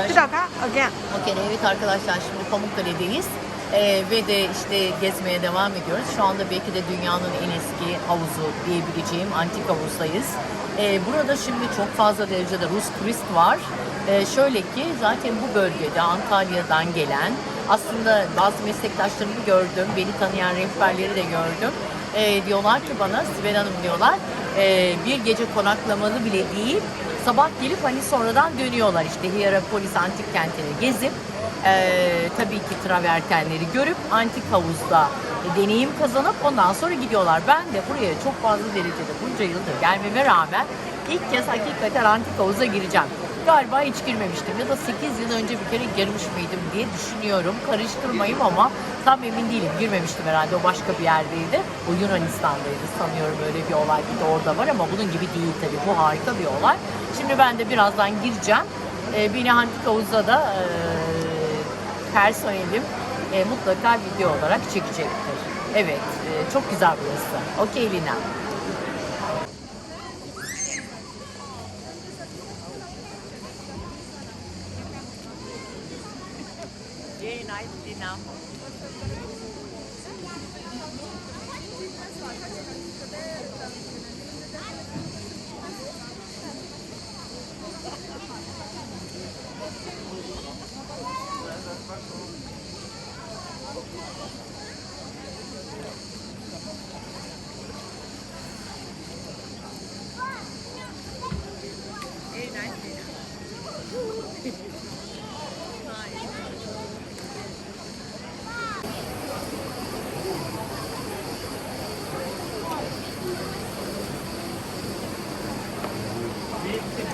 arkadaşlar. Bir dakika. Again. Okey, evet arkadaşlar şimdi Pamukkale'deyiz. Ee, ve de işte gezmeye devam ediyoruz. Şu anda belki de dünyanın en eski havuzu diyebileceğim antik havuzdayız. Ee, burada şimdi çok fazla derecede Rus turist var. Ee, şöyle ki zaten bu bölgede Antalya'dan gelen aslında bazı meslektaşlarımı gördüm, beni tanıyan rehberleri de gördüm. Ee, diyorlar ki bana Sibel Hanım diyorlar e, bir gece konaklamalı bile değil sabah gelip hani sonradan dönüyorlar işte Hierapolis antik kentini gezip ee, tabii ki travertenleri görüp antik havuzda deneyim kazanıp ondan sonra gidiyorlar. Ben de buraya çok fazla derecede bunca yıldır gelmeme rağmen ilk kez hakikaten antik havuza gireceğim. Galiba hiç girmemiştim ya da 8 yıl önce bir kere girmiş miydim diye düşünüyorum. Karıştırmayayım ama tam emin değilim. Girmemiştim herhalde o başka bir yerdeydi. O Yunanistan'daydı sanıyorum öyle bir olay bir de orada var ama bunun gibi değil tabii. Bu harika bir olay. Şimdi ben de birazdan gireceğim. Ee, beni antik havuza da e, personelim e, mutlaka video olarak çekecektir. Evet, e, çok güzel burası. Okey Lina. Very nice, Lina.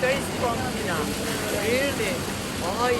face from China. Really? Oh,